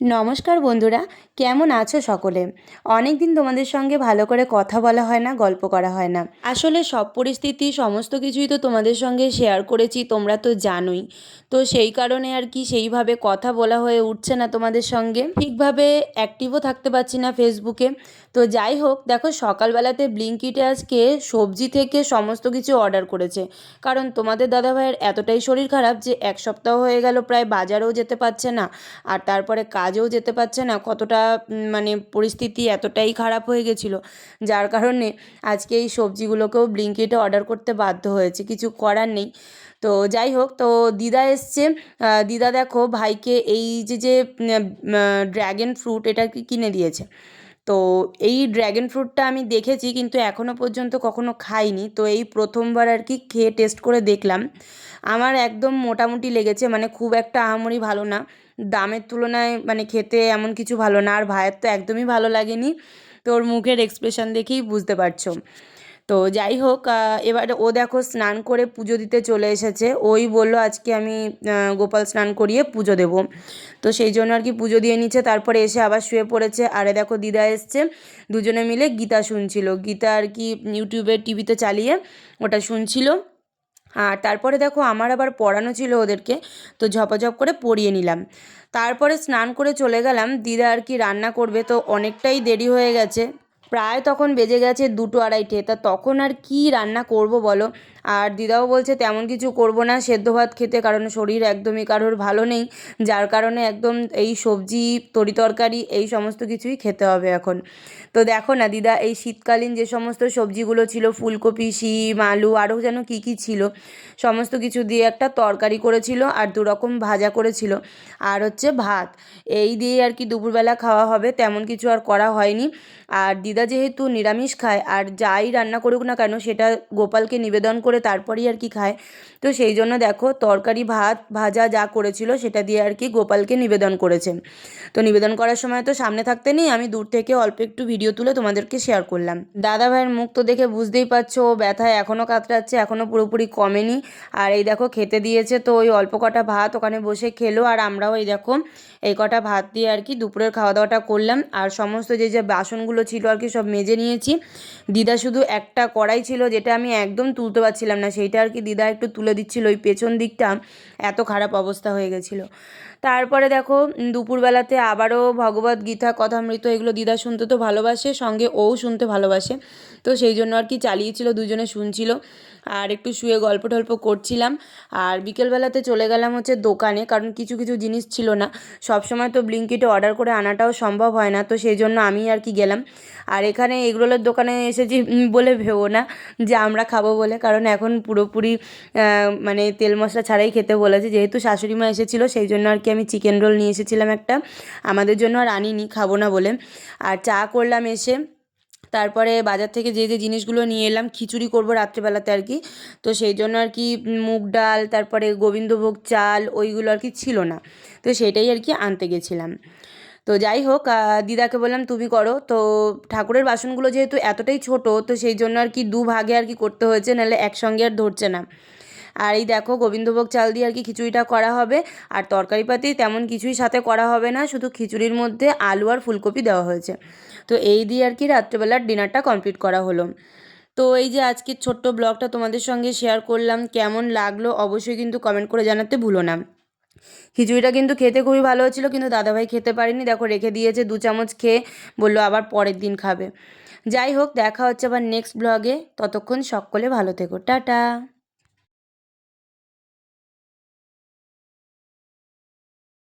নমস্কার বন্ধুরা, কেমন আছো সকলে? অনেক দিন তোমাদের সঙ্গে ভালো করে কথা বলা হয় না, গল্প করা হয় না। আসলে সব পরিস্থিতি, সমস্ত কিছুই তো তোমাদের সঙ্গে শেয়ার করেছি, তোমরা তো জানোই। তো সেই কারণে আর কি সেইভাবে কথা বলা হয়ে উঠছে না তোমাদের সঙ্গে। ঠিকভাবে অ্যাক্টিভও থাকতে পারছি না ফেসবুকে তো যাই হোক, দেখো সকালবেলাতে ব্লিঙ্কিটে আজকে সবজি থেকে সমস্ত কিছু অর্ডার করেছে। কারণ তোমাদের দাদাভাইয়ের এতটাই শরীর খারাপ যে এক সপ্তাহ হয়ে গেল, প্রায় বাজারেও যেতে পারছে না। আর তারপরে কাজেও যেতে পারছে না, কতটা মানে পরিস্থিতি এতটাই খারাপ হয়ে গেছিল। যার কারণে আজকে এই সবজিগুলোকেও ব্লিঙ্কিটে অর্ডার করতে বাধ্য হয়েছে, কিছু করার নেই। তো যাই হোক, তো দিদা এসছে দিদা দেখো ভাইকে এই যে যে ড্র্যাগন ফ্রুট এটা কিনে দিয়েছে। তো এই ড্র্যাগন ফ্রুটটা আমি দেখেছি, কিন্তু এখনও পর্যন্ত কখনো খাইনি। তো এই প্রথমবার আর কি খেয়ে টেস্ট করে দেখলাম। আমার একদম মোটামুটি লেগেছে মানে খুব একটা আহামরি ভালো না। দামের তুলনায় মানে খেতে এমন কিছু ভালো না, আর ভাইয়ের তো একদমই ভালো লাগেনি। তোর মুখের এক্সপ্রেশন দেখেই বুঝতে পারছ। তো যাই হোক এবার ও দেখো স্নান করে পুজো দিতে চলে এসেছে। ওই বলল, আজকে আমি গোপাল স্নান করিয়ে পুজো দেবো। তো সেই জন্য আর কি পুজো দিয়ে নিচ্ছে। তারপরে এসে আবার শুয়ে পড়েছে। আরে দেখো, দিদা এসছে। দুজনে মিলে গীতা শুনছিল। গীতা আর কি ইউটিউবে টিভিতে চালিয়ে ওটা শুনছিল। আর তারপরে দেখো আমার আবার পড়ানো ছিল ওদেরকে, তো ঝপাঝপ করে পড়িয়ে নিলাম। তারপরে স্নান করে চলে গেলাম, দিদা আর কি রান্না করবে, তো অনেকটাই দেরি হয়ে গেছে। প্রায় তখন বেজে গেছে দুটো আড়াইটে, তা তখন আর কি রান্না করব বলো? আর দিদাও বলছে, তেমন কিছু করব না, সেদ্ধ ভাত খেতে, কারণ শরীর একদমই কারোর ভালো নেই। যার কারণে একদম এই সবজি, তরি তরকারি, এই সমস্ত কিছুই খেতে হবে এখন। তো দেখো না দিদা, এই শীতকালীন যে সমস্ত সবজিগুলো ছিল, ফুলকপি, শিম, আলু, আরও যেন কী কী ছিল, সমস্ত কিছু দিয়ে একটা তরকারি করেছিল আর দু রকম ভাজা করেছিল। আর হচ্ছে ভাত, এই দিয়ে আর কি দুপুরবেলা খাওয়া হবে, তেমন কিছু আর করা হয়নি। আর দিদা যেহেতু নিরামিষ খায়, আর যাই রান্না করুক না কেন, সেটা গোপালকে নিবেদন করে তারপরেই আর কি খায়। তো সেই জন্য দেখো তরকারি, ভাত, ভাজা যা করেছিল সেটা দিয়ে আর কি গোপালকে নিবেদন করেছে। তো নিবেদন করার সময় তো সামনে থাকতে নেই, আমি দূর থেকে অল্প একটু ভিডিও তুলে তোমাদেরকে শেয়ার করলাম। দাদা ভাইয়ের মুখ তো দেখে বুঝতেই পারছ, ও ব্যথায় এখনও কাতরাচ্ছে এখনও পুরোপুরি কমেনি। আর এই দেখো খেতে দিয়েছে তো ওই অল্প কটা ভাত ওখানে বসে খেলো। আর আমরাও এই দেখো এই কটা ভাত দিয়ে আর কি দুপুরের খাওয়া দাওয়াটা করলাম। আর সমস্ত যে যে বাসনগুলো ছিল আর কি সব মেজে নিয়েছি। দিদা শুধু একটা কড়াই ছিল যেটা আমি একদম তুলতে পারছিলাম না, সেইটা আর কি দিদা একটু তুলে দিচ্ছিল। ওই পেছন দিকটা এত খারাপ অবস্থা হয়ে গেছিল। তারপরে দেখো দুপুরবেলাতে আবারও ভগবত গীতা, কথামৃত এগুলো দিদা শুনতে তো ভালোবাসে, সঙ্গে ও শুনতে ভালোবাসে। তো সেই জন্য আর কি চালিয়েছিল, দুজনে শুনছিল। আর একটু শুয়ে গল্প টল্প করছিলাম। আর বিকেলবেলাতে চলে গেলাম হচ্ছে দোকানে, কারণ কিছু কিছু জিনিস ছিল না। সব সময় তো ব্লিঙ্কিটে অর্ডার করে আনাটাও সম্ভব হয় না, তো সেই জন্য আমি আর কি গেলাম। আর এখানে এগরোলের দোকানে এসেছি বলে ভেবো না যে আমরা খাব বলে, কারণ এখন পুরোপুরি মানে তেল মশলা ছাড়াই খেতে বলেছে। যেহেতু শাশুড়ি মা এসেছিল, সেই জন্য আর কি আমি চিকেন রোল নিয়ে এসেছিলাম একটা। আমাদের জন্য আর আনিনি, খাব না বলে। আর চা করলাম এসে। তারপরে বাজার থেকে যে যে জিনিসগুলো নিয়ে এলাম, খিচুড়ি করব রাত্রেবেলাতে আর কি। তো সেই জন্য আর কি মুগ ডাল, তারপরে গোবিন্দভোগ চাল, ওইগুলো আর কি ছিল না। তো সেটাই আর কি আনতে গেছিলাম। তো যাই হোক দিদাকে বললাম, তুমি করো। তো ঠাকুরের বাসনগুলো যেহেতু এতটাই ছোট, তো সেই জন্য আর কি দু ভাগে আর কি করতে হয়েছে, নাহলে একসঙ্গে আর ধরছে না। আর এই দেখো, গোবিন্দভোগ চাল দিয়ে আর কি খিচুড়িটা করা হবে, আর তরকারি পাতি তেমন কিছুই সাথে করা হবে না, শুধু খিচুড়ির মধ্যে আলু আর ফুলকপি দেওয়া হয়েছে। তো এই দিয়ে আর কি রাত্রেবেলার ডিনারটা কমপ্লিট করা হলো। তো এই যে আজকের ছোট্ট ব্লগটা তোমাদের সঙ্গে শেয়ার করলাম, কেমন লাগল অবশ্যই কিন্তু কমেন্ট করে জানাতে ভুলো না। খিচুড়িটা কিন্তু খেতে খুবই ভালো হচ্ছিল, কিন্তু দাদাভাই খেতে পারেনি। দেখো, রেখে দিয়েছে, দু চামচ খেয়ে বলল আবার পরের দিন খাবে। যাই হোক, দেখা হচ্ছে আবার নেক্সট ব্লগে ততক্ষণ সকলে ভালো থেকো। টাটা।